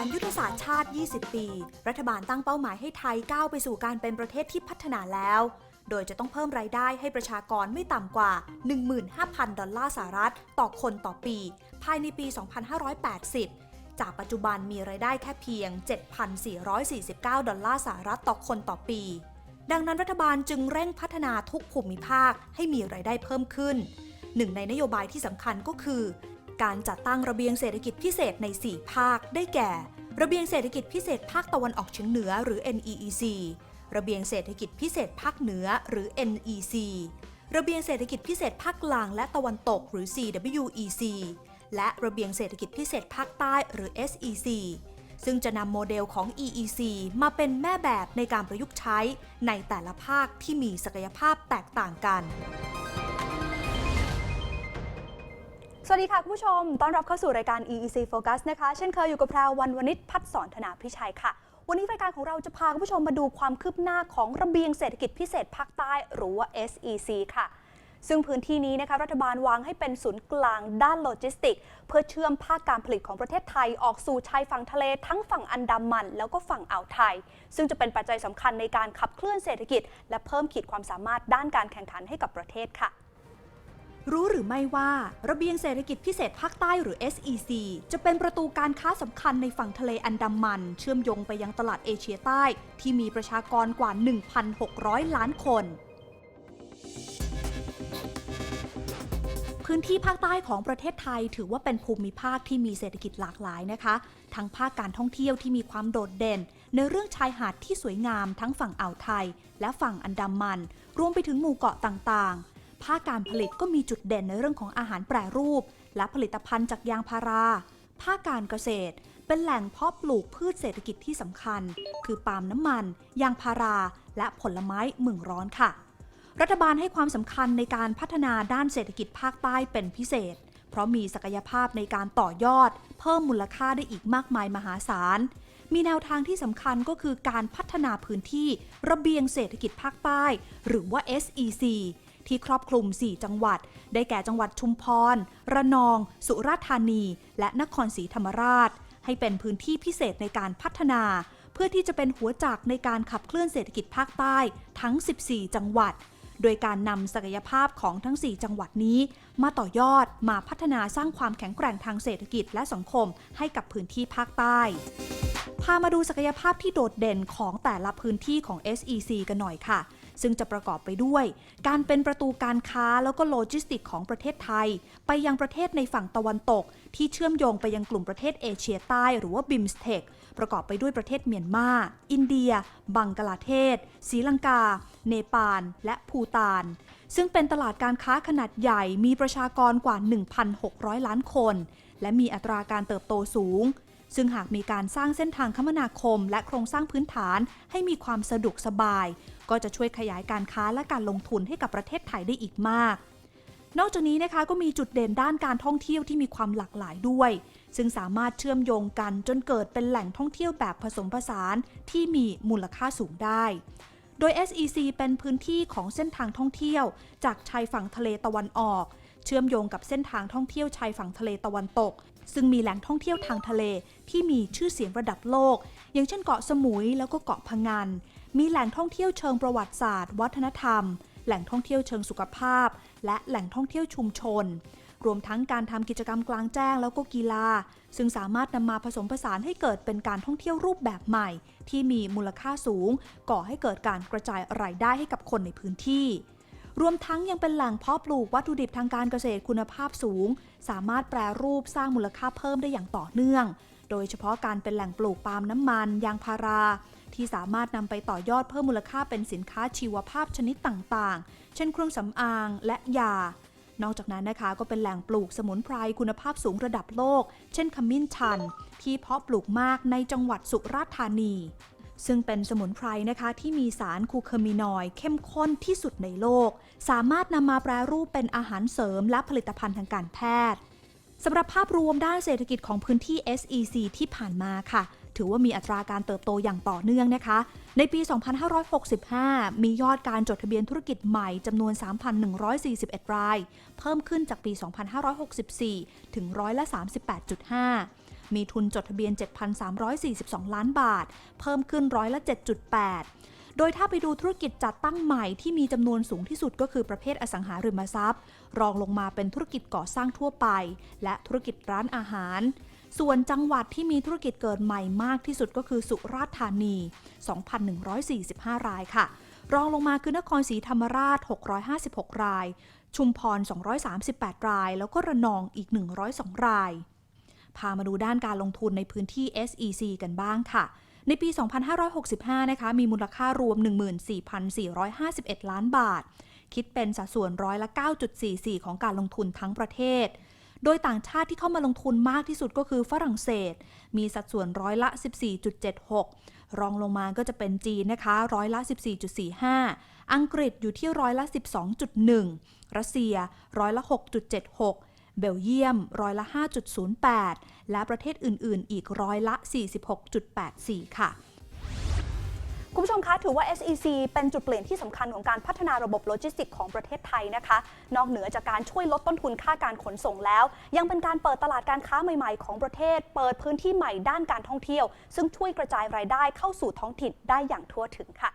แผนยุทธศาสตร์ชาติ 20 ปี รัฐบาลตั้งเป้าหมายให้ไทยก้าวไปสู่การเป็นประเทศที่พัฒนาแล้ว โดยจะต้องเพิ่มรายได้ให้ประชากรไม่ต่ำกว่า 15,000 ดอลลาร์สหรัฐ ต่อคนต่อปี ภายในปี 2580 จากปัจจุบันมีรายได้แค่เพียง 7,449 ดอลลาร์สหรัฐต่อคนต่อปี ดังนั้นรัฐบาลจึงเร่งพัฒนาทุกภูมิภาคให้มีรายได้เพิ่มขึ้นหนึ่งในนโยบายที่สำคัญก็คือ การจัดตั้งระเบียงเศรษฐกิจพิเศษใน 4 ภาค ได้แก่ ระเบียงเศรษฐกิจพิเศษภาคตะวันออกเฉียงเหนือหรือ NEEC ระเบียงเศรษฐกิจพิเศษภาคเหนือหรือ NEC ระเบียงเศรษฐกิจพิเศษภาคกลางและตะวันตกหรือ CWEC และระเบียงเศรษฐกิจพิเศษภาคใต้หรือ SEC ซึ่งจะนำโมเดลของ EEC มาเป็นแม่แบบในการประยุกต์ใช้ในแต่ละภาคที่มีศักยภาพแตกต่างกัน สวัสดีค่ะ คุณผู้ชม ต้อนรับเข้าสู่รายการ EEC Focus นะคะ เช่นเคยอยู่กับแพรววันวนิชพัฒน์สอนธนาพิชัยค่ะ วันนี้รายการของเราจะพาคุณผู้ชมมาดูความคืบหน้าของระเบียงเศรษฐกิจพิเศษภาคใต้หรือว่า SEC ค่ะ ซึ่งพื้นที่นี้นะคะรัฐบาลวางให้เป็นศูนย์กลางด้านโลจิสติก เพื่อเชื่อมภาคการผลิตของประเทศไทยออกสู่ชายฝั่งทะเลทั้งฝั่งอันดามัน แล้วก็ฝั่งอ่าวไทย ซึ่งจะเป็นปัจจัยสำคัญในการขับเคลื่อนเศรษฐกิจ และเพิ่มขีดความสามารถด้านการแข่งขันให้กับประเทศค่ะ รู้หรือไม่ว่าระเบียงเศรษฐกิจพิเศษภาคใต้หรือ SEC จะเป็นประตูการค้าสำคัญในฝั่งทะเลอันดามัน เชื่อมโยงไปยังตลาดเอเชียใต้ ที่มีประชากรกว่า 1,600 ล้านคน พื้นที่ภาคใต้ของประเทศไทยถือว่าเป็นภูมิภาคที่มีเศรษฐกิจหลากหลายนะคะ ทั้งภาคการท่องเที่ยวที่มีความโดดเด่น ในเรื่องชายหาดที่สวยงามทั้งฝั่งอ่าวไทย และฝั่งอันดามัน รวมไปถึงหมู่เกาะต่างๆ ภาคการผลิตก็มีจุดเด่นในเรื่องของอาหารแปรรูป และผลิตภัณฑ์จากยางพารา ภาคการเกษตร เป็นแหล่งเพาะปลูกพืชเศรษฐกิจที่สำคัญ คือปาล์มน้ำมัน ยางพารา และผลไม้เมืองร้อนค่ะ รัฐบาลให้ความสำคัญในการพัฒนาด้านเศรษฐกิจภาคใต้เป็นพิเศษ เพราะมีศักยภาพในการต่อยอด เพิ่มมูลค่าได้อีกมากมายมหาศาลมีแนวทางที่สำคัญก็คือการพัฒนาพื้นที่ระเบียงเศรษฐกิจภาคใต้ หรือว่า SEC ที่ครอบคลุม 4 จังหวัด ได้แก่จังหวัดชุมพร ระนอง สุราษฎร์ธานี และนครศรีธรรมราช ให้เป็นพื้นที่พิเศษในการพัฒนา เพื่อที่จะเป็นหัวจักในการขับเคลื่อนเศรษฐกิจภาคใต้ทั้ง 14 จังหวัด โดยการนำศักยภาพของทั้ง 4 จังหวัดนี้ มาต่อยอดมาพัฒนาสร้างความแข็งแกร่งทางเศรษฐกิจและสังคมให้กับพื้นที่ภาคใต้พามาดูศักยภาพที่โดดเด่นของแต่ละพื้นที่ของ SEC กันหน่อยค่ะ ซึ่งจะประกอบไปด้วย การเป็นประตูการค้าแล้วก็โลจิสติกของประเทศไทย ไปยังประเทศในฝั่งตะวันตก ที่เชื่อมโยงไปยังกลุ่มประเทศเอเชียใต้หรือว่าบิมสเทกประกอบไปด้วยประเทศเมียนมา อินเดีย บังกลาเทศศรีลังกา เนปาล และภูตาน ซึ่งเป็นตลาดการค้าขนาดใหญ่มีประชากรกว่า 1,600 ล้านคน และมีอัตราการเติบโตสูง ซึ่งหากมีการสร้างเส้นทางคมนาคม และโครงสร้างพื้นฐานให้มีความสะดวกสบาย ก็จะช่วยขยายการค้าและการลงทุนให้กับประเทศไทยได้อีกมาก นอกจากนี้นะคะก็มีจุดเด่นด้านการท่องเที่ยวที่มีความหลากหลายด้วย ซึ่งสามารถเชื่อมโยงกันจนเกิดเป็นแหล่งท่องเที่ยวแบบผสมผสานที่มีมูลค่าสูงได้ โดย SEC เป็นพื้นที่ของเส้นทางท่องเที่ยว จากชายฝั่งทะเลตะวันออก เชื่อมโยงกับเส้นทางท่องเที่ยวชายฝั่งทะเลตะวันตกซึ่งมีแหล่งท่องเที่ยวทางทะเลที่มีชื่อเสียงระดับโลก อย่างเช่นเกาะสมุยแล้วก็เกาะพะงัน มีแหล่งท่องเที่ยวเชิงประวัติศาสตร์ วัฒนธรรม แหล่งท่องเที่ยวเชิงสุขภาพ และแหล่งท่องเที่ยวชุมชน รวมทั้งการทำกิจกรรมกลางแจ้งแล้วก็กีฬา ซึ่งสามารถนำมาผสมผสานให้เกิดเป็นการท่องเที่ยวรูปแบบใหม่ ที่มีมูลค่าสูง ก่อให้เกิดการกระจายรายได้ให้กับคนในพื้นที่รวมทั้งยังเป็นแหล่งเพาะปลูกวัตถุดิบทางการเกษตรคุณภาพสูง สามารถแปรรูปสร้างมูลค่าเพิ่มได้อย่างต่อเนื่อง โดยเฉพาะการเป็นแหล่งปลูกปาล์มน้ำมัน ยางพารา ที่สามารถนำไปต่อยอดเพิ่มมูลค่าเป็นสินค้าชีวภาพชนิดต่างๆ เช่นเครื่องสำอางและยา นอกจากนั้นนะคะก็เป็นแหล่งปลูกสมุนไพรคุณภาพสูงระดับโลก เช่นขมิ้นชัน ที่เพาะปลูกมากในจังหวัดสุราษฎร์ธานีซึ่งเป็นสมุนไพรนะคะที่มีสารคูเคอร์มินอยด์เข้มข้นที่สุดในโลก สามารถนำมาแปรรูปเป็นอาหารเสริมและผลิตภัณฑ์ทางการแพทย์สำหรับภาพรวมด้านเศรษฐกิจของพื้นที่ SEC ที่ผ่านมาค่ะ ถือว่ามีอัตราการเติบโตอย่างต่อเนื่องนะคะ ในปี 2565 มียอดการจดทะเบียนธุรกิจใหม่จำนวน 3,141 ราย เพิ่มขึ้นจากปี 2564 ถึงร้อยละ 38.5 มีทุนจดทะเบียน 7,342 ล้านบาท เพิ่มขึ้นร้อยละ 7.8โดยถ้าไปดูธุรกิจจัดตั้งใหม่ที่มีจำนวนสูงที่สุดก็คือประเภทอสังหาริมทรัพย์ รองลงมาเป็นธุรกิจก่อสร้างทั่วไป และธุรกิจร้านอาหาร ส่วนจังหวัดที่มีธุรกิจเกิดใหม่มากที่สุดก็คือสุราษฎร์ธานี 2,145 รายค่ะ รองลงมาคือนครศรีธรรมราช 656 ราย ชุมพร 238 ราย แล้วก็ระนองอีก 102 ราย พามาดูด้านการลงทุนในพื้นที่ SEC กันบ้างค่ะในปี 2565 นะคะ มีมูลค่ารวม 14,451 ล้านบาท คิดเป็นสัดส่วนร้อยละ 9.44 ของการลงทุนทั้งประเทศ โดยต่างชาติที่เข้ามาลงทุนมากที่สุดก็คือฝรั่งเศส มีสัดส่วนร้อยละ 14.76 รองลงมาก็จะเป็นจีนนะคะร้อยละ 14.45 อังกฤษอยู่ที่ร้อยละ 12.1 รัสเซียร้อยละ 6.76เบลเยียมร้อยละ 5.08 และประเทศอื่น ๆ อีกร้อยละ 46.84 ค่ะ คุณผู้ชมคะถือว่า SEC เป็นจุดเปลี่ยนที่สำคัญของการพัฒนาระบบโลจิสติกของประเทศไทยนะคะ นอกเหนือจากการช่วยลดต้นทุนค่าการขนส่งแล้ว ยังเป็นการเปิดตลาดการค้าใหม่ๆ ของประเทศ เปิดพื้นที่ใหม่ด้านการท่องเที่ยว ซึ่งช่วยกระจายรายได้เข้าสู่ท้องถิ่นได้อย่างทั่วถึงค่ะ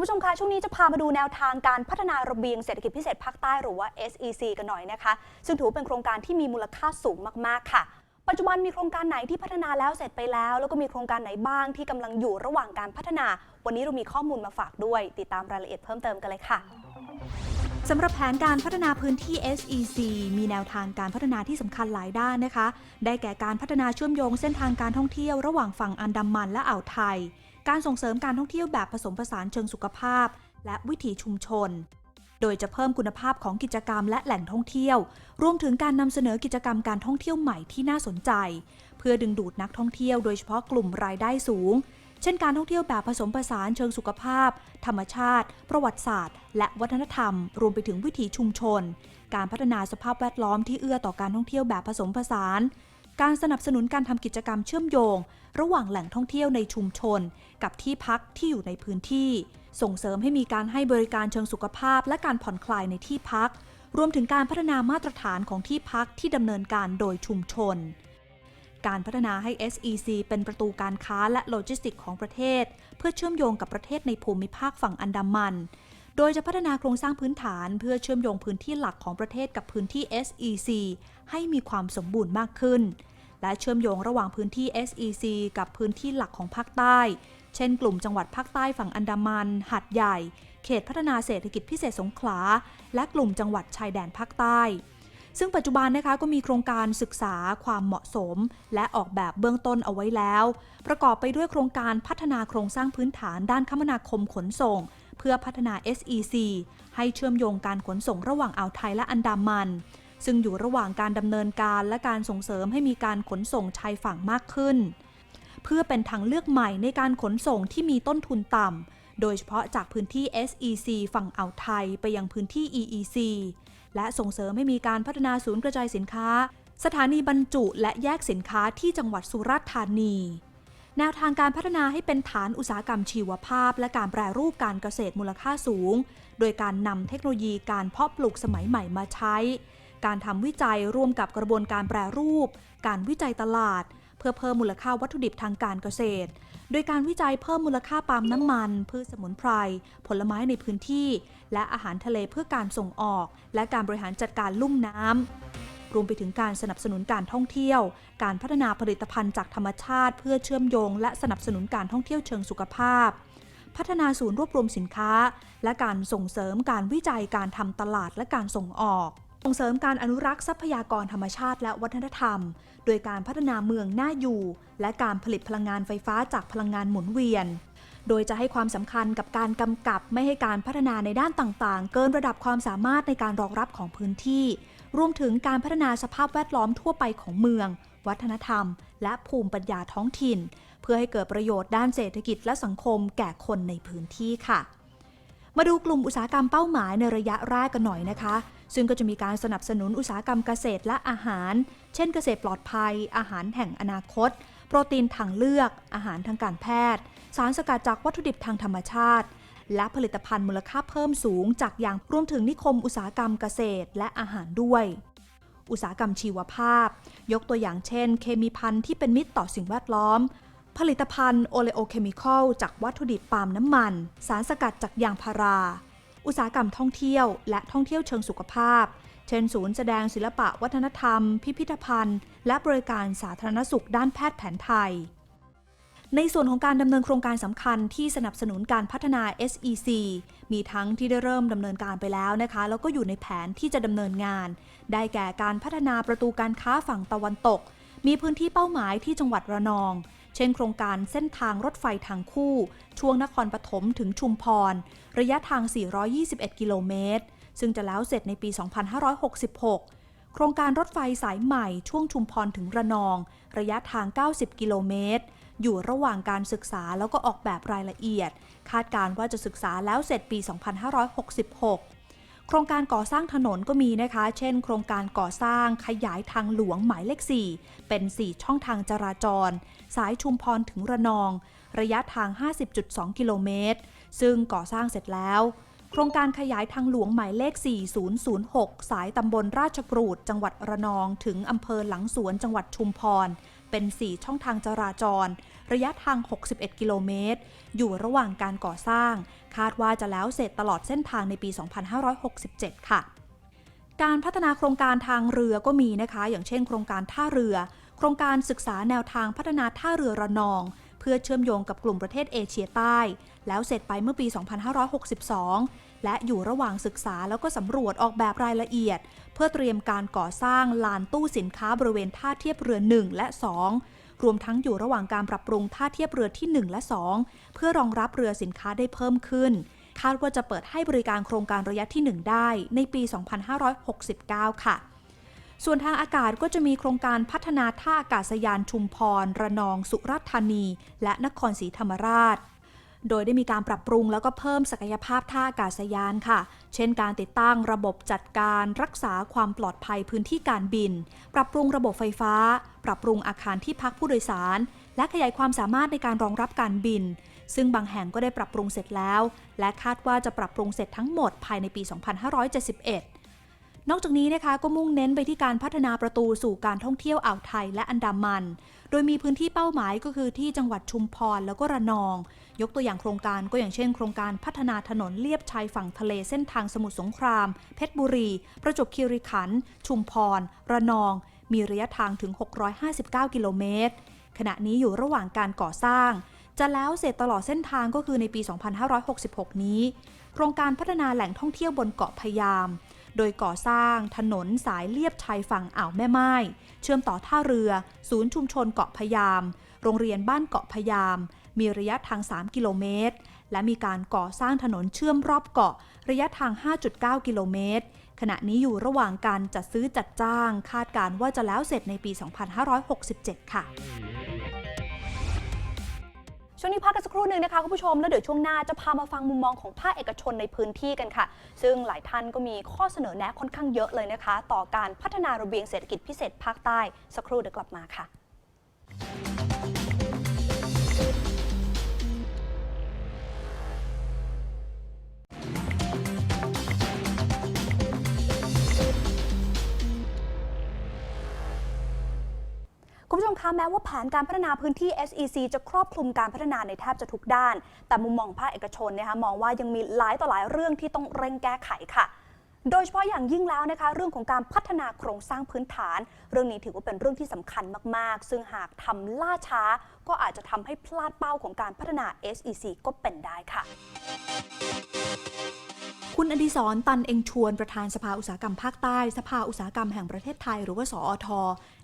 คุณผู้ชมคะช่วงนี้จะพามาดูแนวทางการพัฒนาระเบียงเศรษฐกิจพิเศษภาคใต้หรือว่า SEC กันหน่อยนะคะ ซึ่งถือเป็นโครงการที่มีมูลค่าสูงมากๆค่ะ ปัจจุบันมีโครงการไหนที่พัฒนาแล้วเสร็จไปแล้ว แล้วก็มีโครงการไหนบ้างที่กำลังอยู่ระหว่างการพัฒนา วันนี้เรามีข้อมูลมาฝากด้วย ติดตามรายละเอียดเพิ่มเติมกันเลยค่ะ สำหรับแผนการพัฒนาพื้นที่ SEC มีแนวทางการพัฒนาที่สำคัญหลายด้านนะคะ ได้แก่การพัฒนาเชื่อมโยงเส้นทางการท่องเที่ยวระหว่างฝั่งอันดามันและอ่าวไทย การส่งเสริมการท่องเที่ยวแบบผสมผสานเชิงสุขภาพ และวิถีชุมชน โดยจะเพิ่มคุณภาพของกิจกรรมและแหล่งท่องเที่ยว รวมถึงการนำเสนอกิจกรรมการท่องเที่ยวใหม่ที่น่าสนใจ เพื่อดึงดูดนักท่องเที่ยวโดยเฉพาะกลุ่มรายได้สูง เช่นการท่องเที่ยวแบบผสมผสานเชิงสุขภาพ ธรรมชาติ ประวัติศาสตร์ และวัฒนธรรม รวมไปถึงวิถีชุมชน การพัฒนาสภาพแวดล้อมที่เอื้อต่อการท่องเที่ยวแบบผสมผสาน การสนับสนุนการทำกิจกรรมเชื่อมโยง ระหว่างแหล่งท่องเที่ยวในชุมชน กับที่พักที่อยู่ในพื้นที่ ส่งเสริมให้มีการให้บริการเชิงสุขภาพ และการผ่อนคลายในที่พัก รวมถึงการพัฒนามาตรฐานของที่พักที่ดำเนินการโดยชุมชน การพัฒนาให้ SEC เป็นประตูการค้าและโลจิสติกของประเทศ เพื่อเชื่อมโยงกับประเทศในภูมิภาคฝั่งอันดามัน โดยจะพัฒนาโครงสร้างพื้นฐาน เพื่อเชื่อมโยงพื้นที่หลักของประเทศกับพื้นที่ SEC ให้มีความสมบูรณ์มากขึ้น และเชื่อมโยงระหว่างพื้นที่ SEC กับพื้นที่หลักของภาคใต้ เช่น กลุ่มจังหวัดภาคใต้ฝั่งอันดามัน หัดใหญ่ เขตพัฒนาเศรษฐกิจพิเศษสงขลา และกลุ่มจังหวัดชายแดนภาคใต้ ซึ่งปัจจุบันนะคะก็มีโครงการศึกษาความเหมาะสม และออกแบบเบื้องต้นเอาไว้แล้ว ประกอบไปด้วยโครงการพัฒนาโครงสร้างพื้นฐานด้านคมนาคมขนส่ง เพื่อพัฒนา SEC ให้เชื่อมโยงการขนส่งระหว่างอ่าวไทยและอันดามัน ซึ่งอยู่ระหว่างการดำเนินการและการส่งเสริมให้มีการขนส่งชายฝั่งมากขึ้น เพื่อเป็นทางเลือกใหม่ในการขนส่งที่มีต้นทุนต่ำโดยเฉพาะจากพื้นที่ SEC ฝั่งอ่าวไทยไปยังพื้นที่ EEC และส่งเสริมให้มีการพัฒนาศูนย์กระจายสินค้า สถานีบรรจุและแยกสินค้าที่จังหวัดสุราษฎร์ธานี แนวทางการพัฒนาให้เป็นฐานอุตสาหกรรมชีวภาพ และการแปรรูปการเกษตรมูลค่าสูง โดยการนำเทคโนโลยีการเพาะปลูกสมัยใหม่มาใช้ การทำวิจัยร่วมกับกระบวนการแปรรูป การวิจัยตลาด เพื่อเพิ่มมูลค่าวัตถุดิบทางการเกษตร โดยการวิจัยเพิ่มมูลค่าปาล์มน้ำมัน พืชสมุนไพร ผลไม้ในพื้นที่ และอาหารทะเลเพื่อการส่งออก และการบริหารจัดการลุ่มน้ำรวมไปถึงการสนับสนุนการท่องเที่ยว การพัฒนาผลิตภัณฑ์จากธรรมชาติ เพื่อเชื่อมโยง และสนับสนุนการท่องเที่ยวเชิงสุขภาพพัฒนาศูนย์รวบรวมสินค้า และการส่งเสริมการวิจัยการทำตลาดและการส่งออก ส่งเสริมการอนุรักษ์ทรัพยากรธรรมชาติและวัฒนธรรม โดยการพัฒนาเมืองน่าอยู่ และการผลิตพลังงานไฟฟ้าจากพลังงานหมุนเวียน โดยจะให้ความสำคัญกับการกำกับไม่ให้การพัฒนาในด้านต่างๆ เกินระดับความสามารถในการรองรับของพื้นที่ รวมถึงการพัฒนาสภาพแวดล้อมทั่วไปของเมือง วัฒนธรรม และภูมิปัญญาท้องถิ่น เพื่อให้เกิดประโยชน์ด้านเศรษฐกิจและสังคมแก่คนในพื้นที่ค่ะ มาดูกลุ่มอุตสาหกรรมเป้าหมายในระยะแรกกันหน่อยนะคะ ซึ่งก็จะมีการสนับสนุนอุตสาหกรรมเกษตรและอาหาร เช่นเกษตรปลอดภัย อาหารแห่งอนาคต โปรตีนทางเลือก อาหารทางการแพทย์ สารสกัดจากวัตถุดิบทางธรรมชาติ และผลิตภัณฑ์มูลค่าเพิ่มสูง จากอย่างรวมถึงนิคมอุตสาหกรรมเกษตรและอาหารด้วยอุตสาหกรรมชีวภาพ ยกตัวอย่างเช่น เคมีพันธุ์ที่เป็นมิตรต่อสิ่งแวดล้อม ผลิตภัณฑ์โอเลโอเคมีคอลจากวัตถุดิบปาล์มน้ำมัน สารสกัดจากยางพารา อุตสาหกรรมท่องเที่ยว และท่องเที่ยวเชิงสุขภาพ เช่นศูนย์แสดงศิลปะวัฒนธรรม พิพิธภัณฑ์ และบริการสาธารณสุขด้านแพทย์แผนไทย ในส่วนของการดำเนินโครงการสำคัญที่สนับสนุนการพัฒนา SEC มีทั้งที่ได้เริ่มดำเนินการไปแล้วนะคะ แล้วก็อยู่ในแผนที่จะดำเนินงาน ได้แก่การพัฒนาประตูการค้าฝั่งตะวันตก มีพื้นที่เป้าหมายที่จังหวัดระนอง เช่นโครงการเส้นทางรถไฟทางคู่ ช่วงนครปฐมถึงชุมพร ระยะทาง 421 กิโลเมตร ซึ่งจะแล้วเสร็จในปี 2566 โครงการรถไฟสายใหม่ช่วงชุมพรถึงระนอง ระยะทาง 90 กิโลเมตร อยู่ระหว่างการศึกษาแล้วก็ออกแบบรายละเอียด คาดการณ์ว่าจะศึกษาแล้วเสร็จปี 2566 โครงการก่อสร้างถนนก็มีนะคะ เช่น โครงการก่อสร้างขยายทางหลวงหมายเลข 4 เป็น 4 ช่องทางจราจร สายชุมพรถึงระนอง ระยะทาง 50.2 กิโลเมตร ซึ่งก่อสร้างเสร็จแล้ว โครงการขยายทางหลวงหมายเลข 4006 สายตำบลราชกรูด จังหวัดระนอง ถึงอำเภอหลังสวนจังหวัดชุมพร เป็น 4 ช่องทางจราจร ระยะทาง 61 กิโลเมตร อยู่ระหว่างการก่อสร้าง คาดว่าจะแล้วเสร็จตลอดเส้นทางในปี 2567 ค่ะ การพัฒนาโครงการทางเรือก็มีนะคะ อย่างเช่น โครงการท่าเรือ โครงการศึกษาแนวทางพัฒนาท่าเรือระนอง เพื่อเชื่อมโยงกับกลุ่มประเทศเอเชียใต้ แล้วเสร็จไปเมื่อปี 2562 และอยู่ระหว่างศึกษาแล้วก็สำรวจออกแบบรายละเอียด เพื่อเตรียมการก่อสร้างลานตู้สินค้าบริเวณท่าเทียบเรือ 1 และ 2 รวมทั้งอยู่ระหว่างการปรับปรุงท่าเทียบเรือที่ 1 และ 2 เพื่อรองรับเรือสินค้าได้เพิ่มขึ้น คาดว่าจะเปิดให้บริการโครงการระยะที่ 1 ได้ในปี 2569 ค่ะส่วนทางอากาศก็จะมีโครงการพัฒนาท่าอากาศยานชุมพร ระนอง สุราษฎร์ธานี และนครศรีธรรมราช โดยได้มีการปรับปรุงแล้วก็เพิ่มศักยภาพท่าอากาศยานค่ะ เช่นการติดตั้งระบบจัดการรักษาความปลอดภัยพื้นที่การบิน ปรับปรุงระบบไฟฟ้า ปรับปรุงอาคารที่พักผู้โดยสาร และขยายความสามารถในการรองรับการบิน ซึ่งบางแห่งก็ได้ปรับปรุงเสร็จแล้ว และคาดว่าจะปรับปรุงเสร็จทั้งหมดภายในปี 2571นอกจากนี้นะคะก็มุ่งเน้นไปที่การพัฒนาประตูสู่การท่องเที่ยวอ่าวไทยและอันดามัน โดยมีพื้นที่เป้าหมายก็คือที่จังหวัดชุมพรแล้วก็ระนอง ยกตัวอย่างโครงการก็อย่างเช่นโครงการพัฒนาถนนเลียบชายฝั่งทะเลเส้นทางสมุทรสงคราม เพชรบุรี ประจวบคีรีขันธ์ชุมพร ระนอง มีระยะทางถึง 659 กิโลเมตร ขณะนี้อยู่ระหว่างการก่อสร้าง จะแล้วเสร็จตลอดเส้นทางก็คือในปี 2566 นี้ โครงการพัฒนาแหล่งท่องเที่ยวบนเกาะพยาม โดยก่อสร้างถนนสายเลียบชายฝั่งอ่าวแม่ไม้ เชื่อมต่อท่าเรือ ศูนย์ชุมชนเกาะพยาม โรงเรียนบ้านเกาะพยาม มีระยะทาง 3 กิโลเมตร และมีการก่อสร้างถนนเชื่อมรอบเกาะ ระยะทาง 5.9 กิโลเมตร ขณะนี้อยู่ระหว่างการจัดซื้อจัดจ้าง คาดการว่าจะแล้วเสร็จในปี 2567 ค่ะช่วงนี้พักกันสักครู่หนึ่งนะคะคุณผู้ชม แล้วเดี๋ยวช่วงหน้าจะพามาฟังมุมมองของภาคเอกชนในพื้นที่กันค่ะ ซึ่งหลายท่านก็มีข้อเสนอแนะค่อนข้างเยอะเลยนะคะ ต่อการพัฒนาระเบียงเศรษฐกิจพิเศษภาคใต้ สักครู่เดี๋ยวกลับมาค่ะ คุณผู้ชมคะแม้ว่าแผนการพัฒนาพื้นที่ SEC จะครอบคลุมการพัฒนาในแทบจะทุกด้าน แต่มุมมองภาคเอกชนนะคะมองว่ายังมีหลายต่อหลายเรื่องที่ต้องเร่งแก้ไขค่ะ โดยเฉพาะอย่างยิ่งแล้วนะคะ เรื่องของการพัฒนาโครงสร้างพื้นฐาน เรื่องนี้ถือว่าเป็นเรื่องที่สำคัญมากๆ ซึ่งหากทำล่าช้า ก็อาจจะทำให้พลาดเป้าของการพัฒนา SEC ก็เป็นได้ค่ะ คุณอดิศรตันเองชวนประธานสภาอุตสาหกรรมภาคใต้ สภาอุตสาหกรรมแห่งประเทศไทย หรือว่าสอท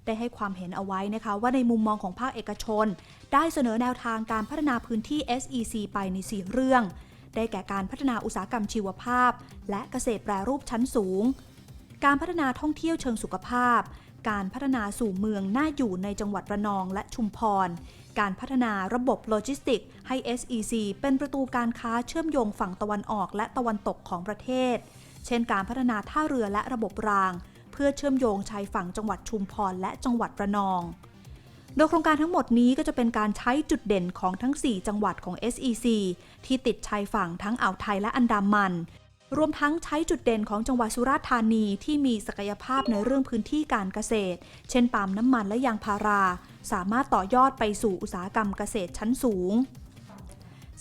ได้ให้ความเห็นเอาไว้นะคะ ว่าในมุมมองของภาคเอกชน ได้เสนอแนวทางการพัฒนาพื้นที่ SEC ไปใน 4 เรื่อง ได้แก่การพัฒนาอุตสาหกรรมชีวภาพ และเกษตรแปรรูปชั้นสูง การพัฒนาท่องเที่ยวเชิงสุขภาพ การพัฒนาสู่เมืองน่าอยู่ในจังหวัดระนองและชุมพร การพัฒนาระบบโลจิสติกให้ SEC เป็นประตูการค้าเชื่อมโยงฝั่งตะวันออกและตะวันตกของประเทศ เช่นการพัฒนาท่าเรือและระบบราง เพื่อเชื่อมโยงชายฝั่งจังหวัดชุมพรและจังหวัดระนอง โดยโครงการทั้งหมดนี้ก็จะเป็นการใช้จุดเด่นของทั้ง 4 จังหวัดของ SEC ที่ติดชายฝั่งทั้งอ่าวไทยและอันดามัน รวมทั้งใช้จุดเด่นของจังหวัดสุราษฎร์ธานีที่มีศักยภาพในเรื่องพื้นที่การเกษตร เช่นปาล์มน้ำมันและยางพารา สามารถต่อยอดไปสู่อุตสาหกรรมเกษตรชั้นสูง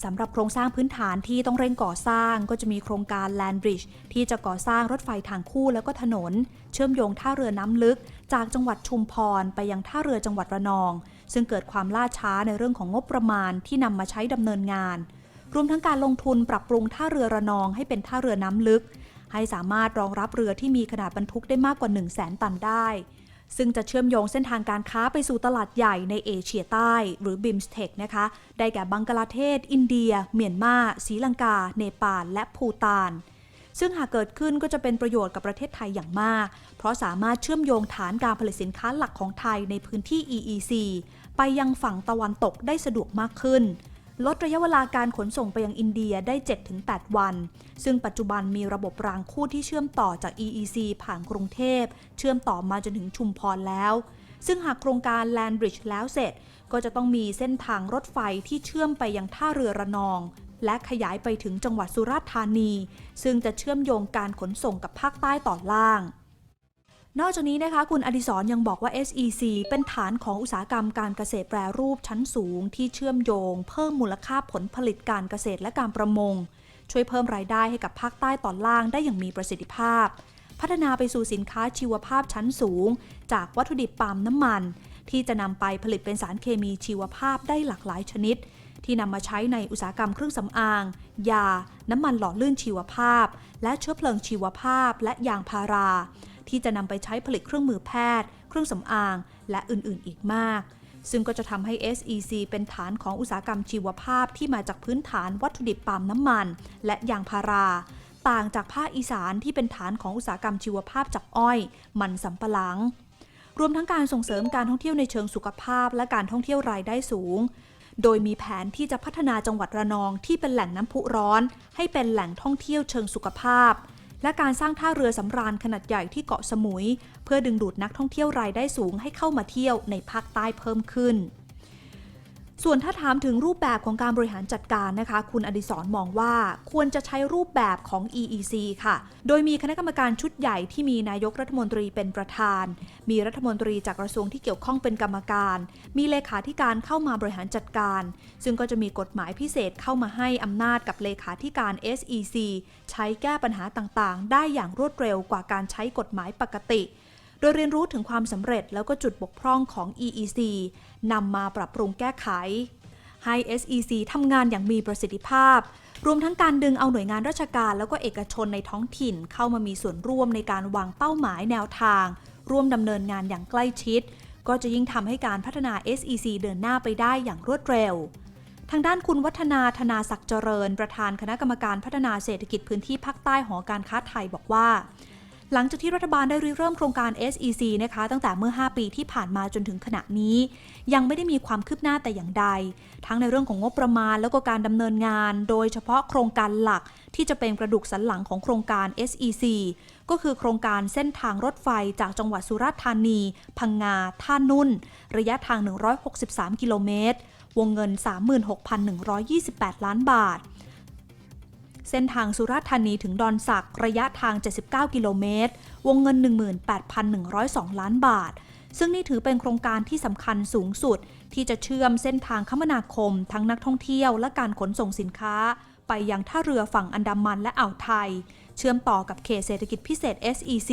สำหรับโครงสร้างพื้นฐานที่ต้องเร่งก่อสร้างก็จะมีโครงการ Land Bridge ที่จะก่อสร้างรถไฟทางคู่แล้วก็ถนน เชื่อมโยงท่าเรือน้ำลึก จากจังหวัดชุมพรไปยังท่าเรือจังหวัดระนอง ซึ่งเกิดความล่าช้าในเรื่องของงบประมาณที่นำมาใช้ดำเนินงาน รวมทั้งการลงทุนปรับปรุงท่าเรือระนองให้เป็นท่าเรือน้ำลึก ให้สามารถรองรับเรือที่มีขนาดบรรทุกได้มากกว่า 1 0 0 0 0แสนตันได้ ซึ่งจะเชื่อมโยงเส้นทางการค้าไปสู่ตลาดใหญ่ในเอเชียใต้ หรือ BIMSTEC นะคะ ได้แก่บังกลาเทศ อินเดีย เมียนมาศรีลังกา เนปาล และภูตานซึ่งหากเกิดขึ้นก็จะเป็นประโยชน์กับประเทศไทยอย่างมาก เพราะสามารถเชื่อมโยงฐานการผลิตสินค้าหลักของไทยในพื้นที่ EEC ไปยังฝั่งตะวันตกได้สะดวกมากขึ้น ลดระยะเวลาการขนส่งไปยังอินเดียได้ 7-8 วัน ซึ่งปัจจุบันมีระบบรางคู่ที่เชื่อมต่อจาก EEC ผ่านกรุงเทพ เชื่อมต่อมาจนถึงชุมพรแล้ว ซึ่งหากโครงการ Land Bridge แล้วเสร็จ ก็จะต้องมีเส้นทางรถไฟที่เชื่อมไปยังท่าเรือระนอง และขยายไปถึงจังหวัดสุราษฎร์ธานี ซึ่งจะเชื่อมโยงการขนส่งกับภาคใต้ตอนล่าง นอกจากนี้นะคะคุณอดิศรยังบอกว่า SEC เป็นฐานของอุตสาหกรรมการเกษตรแปรรูปชั้นสูง ที่เชื่อมโยง เพิ่มมูลค่าผลผลิตการเกษตรและการประมง ช่วยเพิ่มรายได้ให้กับภาคใต้ตอนล่างได้อย่างมีประสิทธิภาพ พัฒนาไปสู่สินค้าชีวภาพชั้นสูง จากวัตถุดิบปาล์มน้ำมัน ที่จะนำไปผลิตเป็นสารเคมีชีวภาพได้หลากหลายชนิด ที่นำมาใช้ในอุตสาหกรรมเครื่องสำอาง ยา น้ำมันหล่อลื่นชีวภาพ และเชื้อเพลิงชีวภาพ และยางพารา ที่จะนำไปใช้ผลิตเครื่องมือแพทย์ เครื่องสำอาง และอื่นๆ อีกมาก ซึ่งก็จะทำให้ SEC เป็นฐานของอุตสาหกรรมชีวภาพที่มาจากพื้นฐานวัตถุดิบปาล์มน้ำมัน และยางพารา ต่างจากภาคอีสานที่เป็นฐานของอุตสาหกรรมชีวภาพจากอ้อย มันสำปะหลัง รวมทั้งการส่งเสริมการท่องเที่ยวในเชิงสุขภาพ และการท่องเที่ยวรายได้สูงโดยมีแผนที่จะพัฒนาจังหวัดระนองที่เป็นแหล่งน้ำพุร้อน ให้เป็นแหล่งท่องเที่ยวเชิงสุขภาพ และการสร้างท่าเรือสำราญขนาดใหญ่ที่เกาะสมุย เพื่อดึงดูดนักท่องเที่ยวรายได้สูงให้เข้ามาเที่ยวในภาคใต้เพิ่มขึ้น ส่วนถ้าถามถึงรูปแบบของการบริหารจัดการนะคะ คุณอดิศรมองว่าควรจะใช้รูปแบบของ EEC ค่ะ โดยมีคณะกรรมการชุดใหญ่ที่มีนายกรัฐมนตรีเป็นประธาน มีรัฐมนตรีจากกระทรวงที่เกี่ยวข้องเป็นกรรมการ มีเลขาธิการเข้ามาบริหารจัดการ ซึ่งก็จะมีกฎหมายพิเศษเข้ามาให้อำนาจกับเลขาธิการ SEC ใช้แก้ปัญหาต่างๆ ได้อย่างรวดเร็วกว่าการใช้กฎหมายปกติ ดยเรียนรู้ถึงความสำเร็จแล้วก็จุดบกพร่องของ EEC นำมาปรับปรุงแก้ไข ให้ SEC ทำงานอย่างมีประสิทธิภาพ รวมทั้งการดึงเอาหน่วยงานราชการแล้วก็เอกชนในท้องถิ่นเข้ามามีส่วนร่วมในการวางเป้าหมายแนวทาง ร่วมดำเนินงานอย่างใกล้ชิด ก็จะยิ่งทำให้การพัฒนา SEC เดินหน้าไปได้อย่างรวดเร็วทางด้านคุณวัฒนาธนาศักดิ์เจริญ ประธานคณะกรรมการพัฒนาเศรษฐกิจพื้นที่ภาคใต้หอการค้าไทยบอกว่า หลังจากที่รัฐบาลได้ริเริ่มโครงการ SEC นะคะ ตั้งแต่เมื่อ 5 ปีที่ผ่านมาจนถึงขณะนี้ ยังไม่ได้มีความคืบหน้าแต่อย่างใด ทั้งในเรื่องของงบประมาณแล้วก็การดำเนินงาน โดยเฉพาะโครงการหลักที่จะเป็นกระดูกสันหลังของโครงการ SEC ก็คือโครงการเส้นทางรถไฟจากจังหวัดสุราษฎร์ธานี พังงา ท่านุ่น ระยะทาง 163 กิโลเมตร วงเงิน 36,128 ล้านบาท เส้นทางสุราษฎร์ธานีถึงดอนสักระยะทาง 79 กิโลเมตร วงเงิน 18,102 ล้านบาท ซึ่งนี่ถือเป็นโครงการที่สำคัญสูงสุด ที่จะเชื่อมเส้นทางคมนาคม ทั้งนักท่องเที่ยวและการขนส่งสินค้า ไปยังท่าเรือฝั่งอันดามันและอ่าวไทย เชื่อมต่อกับเขตเศรษฐกิจพิเศษ SEC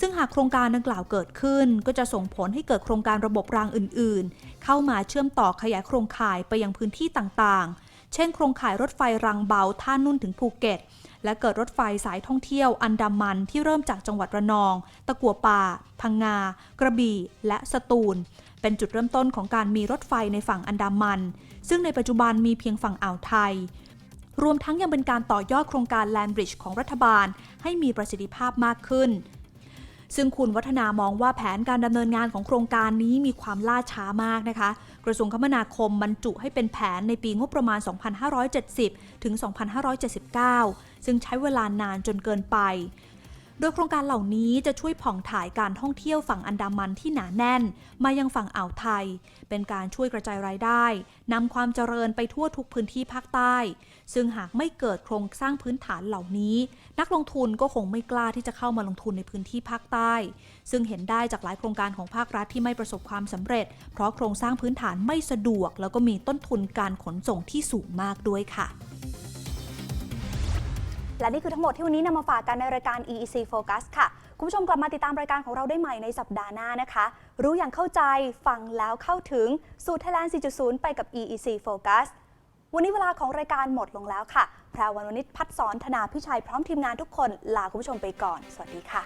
ซึ่งหากโครงการดังกล่าวเกิดขึ้น ก็จะส่งผลให้เกิดโครงการระบบรางอื่น ๆ เข้ามาเชื่อมต่อขยายโครงข่ายไปยังพื้นที่ต่างๆ เช่น โครงข่ายรถไฟรางเบาท่านุ่นถึงภูเก็ต และเกิดรถไฟสายท่องเที่ยวอันดามันที่เริ่มจากจังหวัดระนอง ตะกัวป่า พังงา กระบี่ และสตูล เป็นจุดเริ่มต้นของการมีรถไฟในฝั่งอันดามัน ซึ่งในปัจจุบันมีเพียงฝั่งอ่าวไทย รวมทั้งยังเป็นการต่อยอดโครงการ Land Bridge ของรัฐบาล ให้มีประสิทธิภาพมากขึ้น ซึ่งคุณวัฒนามองว่าแผนการดำเนินงานของโครงการนี้มีความล่าช้ามากนะคะ กระทรวงคมนาคมบรรจุให้เป็นแผนในปีงบประมาณ 2570 ถึง 2579 ซึ่งใช้เวลานานจนเกินไป โดยโครงการเหล่านี้จะช่วยผ่องถ่ายการท่องเที่ยวฝั่งอันดามันที่หนาแน่น มายังฝั่งอ่าวไทย เป็นการช่วยกระจายรายได้นำความเจริญไปทั่วทุกพื้นที่ภาคใต้ ซึ่งหากไม่เกิดโครงสร้างพื้นฐานเหล่านี้ นักลงทุนก็คงไม่กล้าที่จะเข้ามาลงทุนในพื้นที่ภาคใต้ ซึ่งเห็นได้จากหลายโครงการของภาครัฐที่ไม่ประสบความสำเร็จ เพราะโครงสร้างพื้นฐานไม่สะดวก แล้วก็มีต้นทุนการขนส่งที่สูงมากด้วยค่ะ และนี่คือทั้งหมดที่วันนี้นำมาฝากกันในรายการ EEC Focus ค่ะ คุณผู้ชมกลับมาติดตามรายการของเราได้ใหม่ในสัปดาห์หน้านะคะ รู้อย่างเข้าใจ ฟังแล้วเข้าถึง สู่ไทยแลนด์ 4.0 ไปกับ EEC Focus วันนี้เวลาของรายการหมดลงแล้วค่ะ แพรวันวนิชพัฒสอนธนาพิชัยพร้อมทีมงานทุกคนลาคุณผู้ชมไปก่อน สวัสดีค่ะ